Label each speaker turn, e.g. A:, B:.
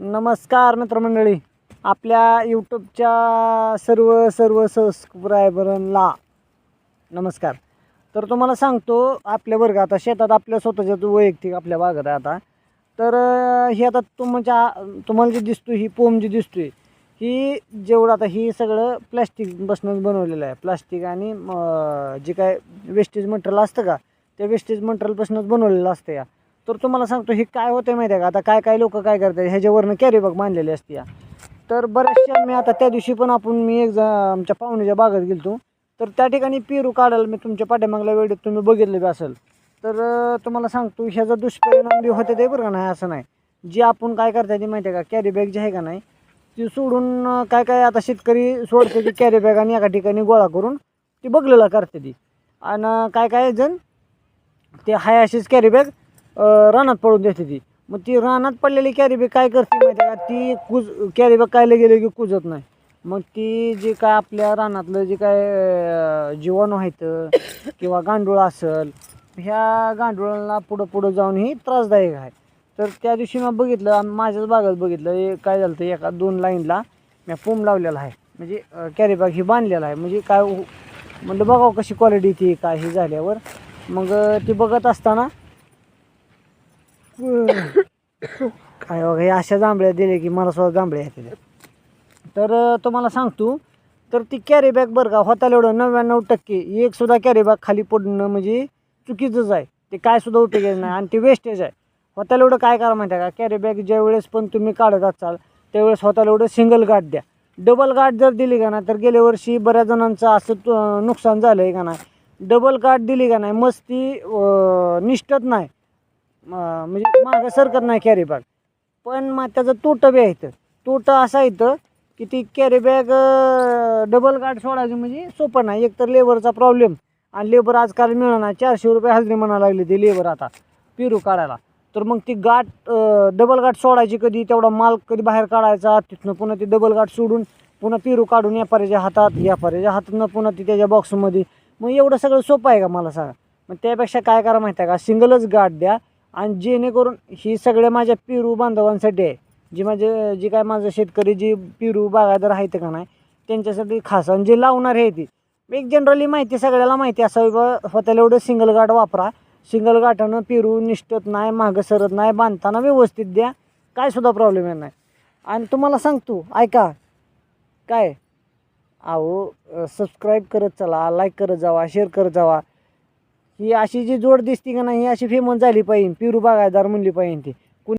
A: नमस्कार मित्रमंडळी. आपल्या यूट्यूबच्या सर्व सर्व सबस्क्रायबरांना नमस्कार. तर तुम्हाला सांगतो आपल्या वर्ग आता शेतात आपल्या स्वतःच्या वैयक्तिक आपल्या भागात आहे आता तर हे ही आता तुमच्या तुम्हाला जी दिसतो ही पोम जी दिसतोय ही जेवढं आता ही सगळं प्लॅस्टिकपासूनच बनवलेलं आहे. प्लास्टिक आणि जे काय वेस्टेज मटेरियल असतं का त्या वेस्टेज मटेरियलपासूनच बनवलेलं असतं या. तर तुम्हाला सांगतो हे काय होतं माहिती आहे का? आता काय काय लोक काय करतात ह्याच्यावरनं कॅरी बॅग बांधलेली असते या. तर बऱ्याचशा मी आता त्या दिवशी पण आपण मी एक आमच्या पाहुण्याच्या बागेत गेलतो. तर त्या ठिकाणी पेरू काढायला मी तुमच्या पाठीमागल्या वेळेत तुम्ही बघितलं बी असेल. तर तुम्हाला सांगतो ह्याचा दुष्परिणाम बी होते ते बरं का नाही असं नाही. जे आपण काय करता ती माहिती आहे का? कॅरी बॅग जे आहे का नाही ती सोडून काय काय आता शेतकरी सोडते ती कॅरी बॅग आणि एका ठिकाणी गोळा करून ती बघलेला करते ती. आणि काय काय जण ते हाय अशीच कॅरी बॅग रानात पडून देते ती. मग ती रानात पडलेली कॅरीबॅग काय करते माहिती आहे का? ती कुज कॅरीबॅग कायला की कुजत नाही. मग ती जे काय आपल्या रानातलं जे काय अं, जीवाणू आहेत किंवा गांडूळ असेल ह्या गांडुळांना पुढं पुढं जाऊन ही त्रासदायक आहे. तर त्या दिवशी मी बघितलं आणि माझ्याच भागात बघितलं हे काय झालं तर एका दोन लाईनला मी फोम लावलेला आहे. म्हणजे कॅरीबॅग ही बांधलेला आहे. म्हणजे काय हो- म्हणलं बघावं कशी क्वालिटी ती काय ही झाल्यावर. मग अं, ती बघत असताना काय बघा हे अशा जांभळ्या दिले की मला सुद्धा जांभळ्या येते तर तुम्हाला सांगतो तर ती कॅरी बॅग बरं का होताल एवढं नव्याण्णव टक्के. एक सुद्धा कॅरी बॅग खाली पडणं म्हणजे चुकीचंच आहे. ते काय सुद्धा उपयोगाचं नाही आणि ते वेस्टेज आहे. होताल एवढं काय करा माहिती आहे का? कॅरी बॅग ज्या वेळेस पण तुम्ही काढत असाल त्यावेळेस होताल एवढं सिंगल गाठ द्या. डबल गाठ जर दिली का ना तर गेल्या वर्षी बऱ्याच जणांचं असं नुकसान झालं आहे का नाही? डबल गाठ दिली का नाही मस्ती निष्ठत नाही. म्हणजे मागं सरकत नाही कॅरी बॅग पण मग त्याचं तोटं बी आहे इथं. तोटं असं येतं की ती कॅरी बॅग डबल गाठ सोडायची म्हणजे सोपं नाही. एक तर लेबरचा प्रॉब्लेम आणि लेबर आजकाल मिळणार चारशे रुपये हजरी म्हणा लागली ते लेबर आता. पेरू काढायला. तर मग ती गाठ डबल गाठ सोडायची कधी? तेवढा माल कधी बाहेर काढायचा? तिथनं पुन्हा ती डबल गाठ सोडून पुन्हा पेरू काढून व्यापाऱ्याच्या हातात व्यापाऱ्याच्या हातातनं पुन्हा ती त्याच्या बॉक्समध्ये मग एवढं सगळं सोपं आहे का मला सांगा? मग त्यापेक्षा काय करा माहिती आहे का? सिंगलच गाठ द्या. आणि जेणेकरून ही सगळ्या माझ्या पेरू बांधवांसाठी आहे. जी माझे जी काय माझं शेतकरी जी पेरू बागायदार आहेत का नाही त्यांच्यासाठी खास. आणि जे लावणार आहे ती. एक जनरली माहिती सगळ्याला माहिती असावी बा स्वतःला एवढं सिंगल गाठ वापरा. सिंगल गाठानं पेरू निष्ठत नाही मागं सरत नाही बांधताना व्यवस्थित द्या. काय सुद्धा प्रॉब्लेम येणार नाही. आणि तुम्हाला सांगतो ऐका. काय? अहो सबस्क्राईब करत चला लाईक करत जावा शेअर करत जावा. ही अशी जी जोड दिसती का नाही ही अशी फेमस झाली पाहिजे. पेरू बागायदार म्हणली पाहिजे ती.